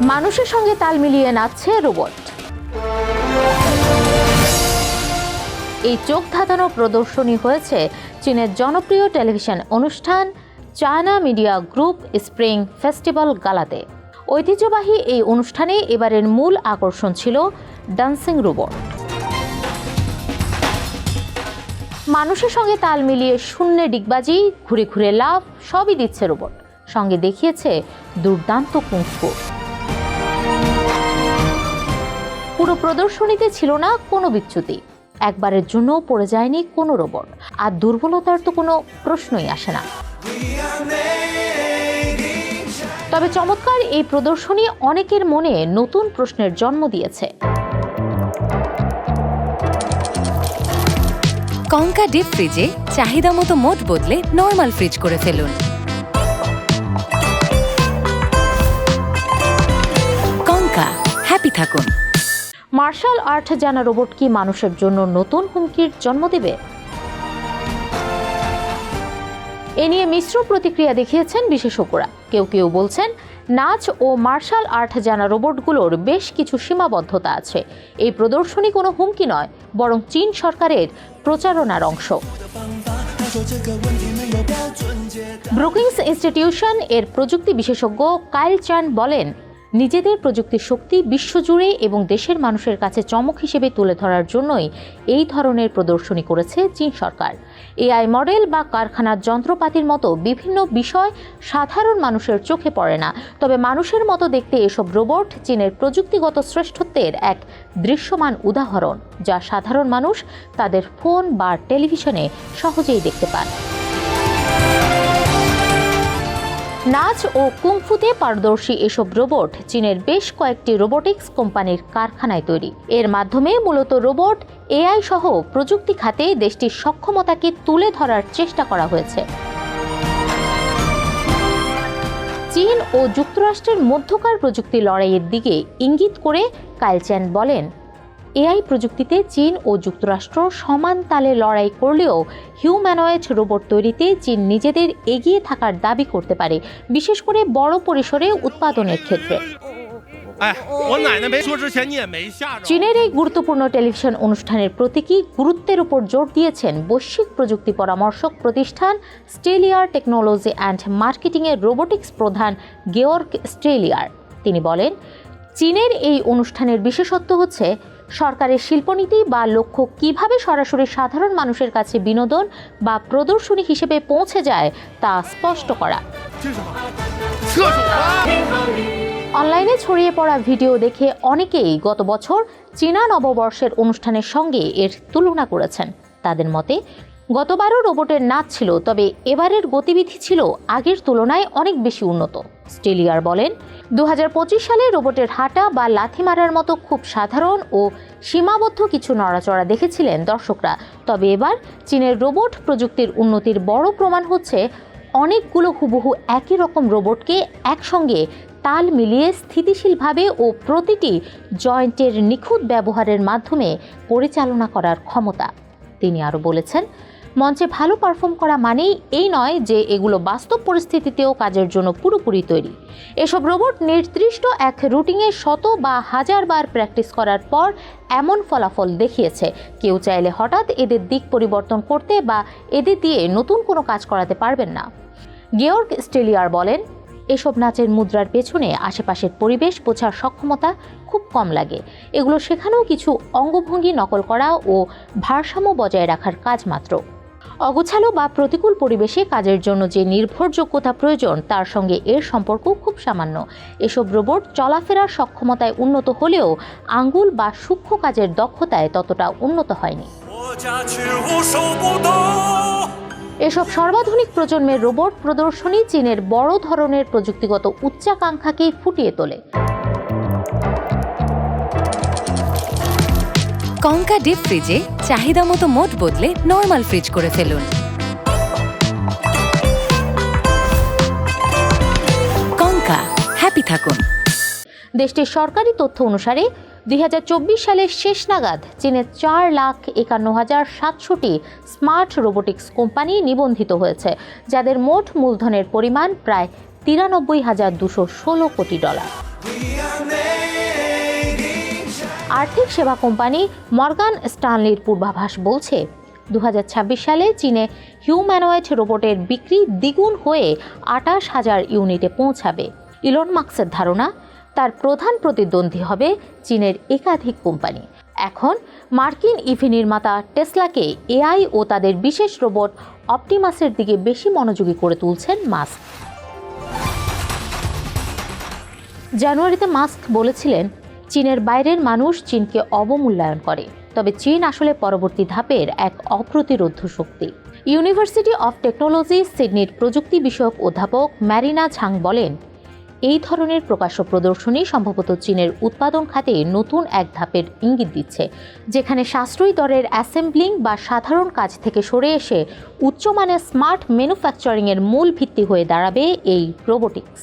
মানুষের সঙ্গে তাল মিলিয়ে নাচছে রোবট। এই চোখ ধাঁধানো প্রদর্শনী হয়েছে চীনের জনপ্রিয় টেলিভিশন অনুষ্ঠান China media group spring festival গালাতে। ঐতিহ্যবাহী এই অনুষ্ঠানে এবারের মূল আকর্ষণ ছিল ডান্সিং রোবট। মানুষের সঙ্গে তাল মিলিয়ে শূন্যে ডিগবাজি, ঘুরে ঘুরে লাভ সবই দিচ্ছে রোবট। সঙ্গে দেখিয়েছে দুর্দান্ত কুংফু। পুরো প্রদর্শনীতে ছিল না কোনো বিচ্যুতি। একবারের জন্য পড়ে যায়নি কোনো রোবট। আর দুর্বলতার তো কোনো প্রশ্নই আসে না। তবে চমৎকার এই প্রদর্শনী অনেকের মনে নতুন প্রশ্নের জন্ম দিয়েছে। কঙ্কা ডিপ ফ্রিজে চাহিদা মতো মোট বদলে নর্মাল ফ্রিজ করে ফেলুন। কঙ্কা, হ্যাপি থাকুন। মার্শাল আর্ট জানা রোবট কি মানুষের জন্য নতুন হুমকির জন্ম দেবে? এ নিয়ে মিশ্র প্রতিক্রিয়া দেখিয়েছেন বিশেষজ্ঞরা। কেউ কেউ বলছেন, নাচ ও মার্শাল আর্ট জানা রোবটগুলোর বেশ কিছু সীমাবদ্ধতা আছে। এই প্রদর্শনী কোনো হুমকি নয়, বরং চীন সরকারের প্রচারণার অংশ। ব্রুকিংস ইনস্টিটিউশন এর প্রযুক্তি বিশেষজ্ঞ কাইল চান বলেন নিজেদের প্রযুক্তির শক্তি বিশ্বজুড়ে এবং দেশের মানুষের কাছে চমক হিসেবে তুলে ধরার জন্যই এই ধরনের প্রদর্শনী করেছে চীন সরকার। এআই মডেল বা কারখানার যন্ত্রপাতির মতো বিভিন্ন বিষয় সাধারণ মানুষের চোখে পড়ে না। তবে মানুষের মতো দেখতে এসব রোবট চীনের প্রযুক্তিগত শ্রেষ্ঠত্বের এক দৃশ্যমান উদাহরণ, যা সাধারণ মানুষ তাদের ফোন বা টেলিভিশনে সহজেই দেখতে পান। নাচ ও কুংফুতে পারদর্শী এসব রোবট চীনের বেশ কয়েকটি রোবোটিক্স কোম্পানির কারখানায় তৈরি। এর মাধ্যমে মূলত রোবট, এআই সহ প্রযুক্তি খাতে দেশটির সক্ষমতাকে তুলে ধরার চেষ্টা করা হয়েছে। চীন ও যুক্তরাষ্ট্রের মধ্যকার প্রযুক্তি লড়াইয়ের দিকে ইঙ্গিত করে কাইলচ্যান বলেন এআই প্রযুক্তিতে চীন ও যুক্তরাষ্ট্র সমান তালে লড়াই করলেও হিউম্যানয়েড রোবট তৈরিতে চীন নিজেদের এগিয়ে থাকার দাবি করতে পারে বিশেষ করে বড় পরিসরে উৎপাদনের ক্ষেত্রে। চীনের এই গুরুত্বপূর্ণ টেলিভিশন অনুষ্ঠানের প্রতীকী গুরুত্বের উপর জোর দিয়েছেন বৈশ্বিক প্রযুক্তি পরামর্শক প্রতিষ্ঠান স্টেলিয়ার টেকনোলজি অ্যান্ড মার্কেটিংয়ের রোবোটিক্স প্রধান গেওর্ক স্টেলিয়ার। তিনি বলেন চীনের এই অনুষ্ঠানের বিশেষত্ব হচ্ছে সরকারের শিল্পনীতি বা লক্ষ্য কীভাবে সরাসরি সাধারণ মানুষের কাছে বিনোদন বা প্রদর্শনী হিসেবে পৌঁছে যায়, তা স্পষ্ট করা। অনলাইনে ছড়িয়ে পড়া ভিডিও দেখে অনেকেই গত বছর চীনা নববর্ষের অনুষ্ঠানের সঙ্গে এর তুলনা করেছেন। তাদের মতে, গতবারও রোবটের নাচ ছিল, তবে এবারের গতিবিধি ছিল আগের তুলনায় অনেক বেশি উন্নত। স্টেলিয়ার বলেন দু হাজার পঁচিশ সালে রোবটের হাঁটা বা লাথি মারার মতো খুব সাধারণ ও সীমাবদ্ধ কিছু নড়াচড়া দেখেছিলেন দর্শকরা। তবে এবার চীনের রোবট প্রযুক্তির উন্নতির বড় প্রমাণ হচ্ছে, অনেকগুলো হুবহু একই রকম রোবটকে একসঙ্গে তাল মিলিয়ে স্থিতিশীলভাবে ও প্রতিটি জয়েন্টের নিখুঁত ব্যবহারের মাধ্যমে পরিচালনা করার ক্ষমতা। তিনি আরও বলেছেন মঞ্চে ভালো পারফর্ম করা মানেই এই নয় যে এগুলো বাস্তব পরিস্থিতিতেও কাজের জন্য পুরোপুরি তৈরি। এসব রোবট নির্দিষ্ট এক রুটিনে শত বা হাজার বার প্র্যাকটিস করার পর এমন ফলাফল দেখিয়েছে। কেউ চাইলে হঠাৎ এদের দিক পরিবর্তন করতে বা এদের দিয়ে নতুন কোনো কাজ করাতে পারবেন না। গেওর্গ স্টেলিয়ার বলেন, এসব নাচের মুদ্রার পেছনে আশেপাশের পরিবেশ বোঝার সক্ষমতা খুব কম লাগে। এগুলো শেখানোও কিছু অঙ্গভঙ্গি নকল করা ও ভারসাম্য বজায় রাখার কাজ মাত্র। অগোছালো বা প্রতিকূল পরিবেশে কাজের জন্য যে নির্ভরযোগ্যতা প্রয়োজন, তার সঙ্গে এর সম্পর্ক খুব সামান্য। এসব রোবট চলাফেরার সক্ষমতায় উন্নত হলেও আঙ্গুল বা সূক্ষ্ম কাজের দক্ষতায় ততটা উন্নত হয়নি। এসব সর্বাধুনিক প্রজন্মের রোবট প্রদর্শনী চীনের বড় ধরনের প্রযুক্তিগত উচ্চাকাঙ্ক্ষাকেই ফুটিয়ে তোলে। কঙ্কা ডিপ ফ্রিজে চাহিদা মতো মোট বদলে নর্মাল ফ্রিজ করে ফেলুন। কঙ্কা হ্যাপি থাকুন। দেশটির সরকারি তথ্য অনুসারে, দুই হাজার চব্বিশ সালের শেষ নাগাদ চীনে চার লাখ একান্ন হাজার সাতশোটি স্মার্ট রোবোটিক্স কোম্পানি নিবন্ধিত হয়েছে, যাদের মোট মূলধনের পরিমাণ প্রায় তিরানব্বই হাজার দুশো ষোলো কোটি ডলার। আর্থিক সেবা কোম্পানি মর্গান স্টানলির পূর্বাভাস বলছে দু হাজার ছাব্বিশ সালে চীনে হিউম্যানয়েড রোবটের বিক্রি দ্বিগুণ হয়ে আটাশ হাজার ইউনিটে পৌঁছাবে। ইলন মার্কসের ধারণা, তার প্রধান প্রতিদ্বন্দ্বী হবে চীনের একাধিক কোম্পানি। এখন মার্কিন ইভি নির্মাতা টেসলাকে এআই ও তাদের বিশেষ রোবট অপটিমাসের দিকে বেশি মনোযোগী করে তুলছেন মাস্ক। জানুয়ারিতে মাস্ক বলেছিলেন চীনের বাইরের মানুষ চীনকে অবমূল্যায়ন করে। তবে চীন আসলে পরবর্তী ধাপের এক অপ্রতিরোধ শক্তি। ইউনিভার্সিটি অফ টেকনোলজি সিডনির প্রযুক্তি বিষয়ক অধ্যাপক ম্যারিনা ঝাং বলেন, এই ধরনের প্রকাশ্য প্রদর্শনী সম্ভবত চীনের উৎপাদন খাতে নতুন এক ধাপের ইঙ্গিত দিচ্ছে, যেখানে সাশ্রয়ী দরের অ্যাসেম্বলিং বা সাধারণ কাজ থেকে সরে এসে উচ্চমানের স্মার্ট ম্যানুফ্যাকচারিংয়ের মূল ভিত্তি হয়ে দাঁড়াবে এই রোবোটিক্স।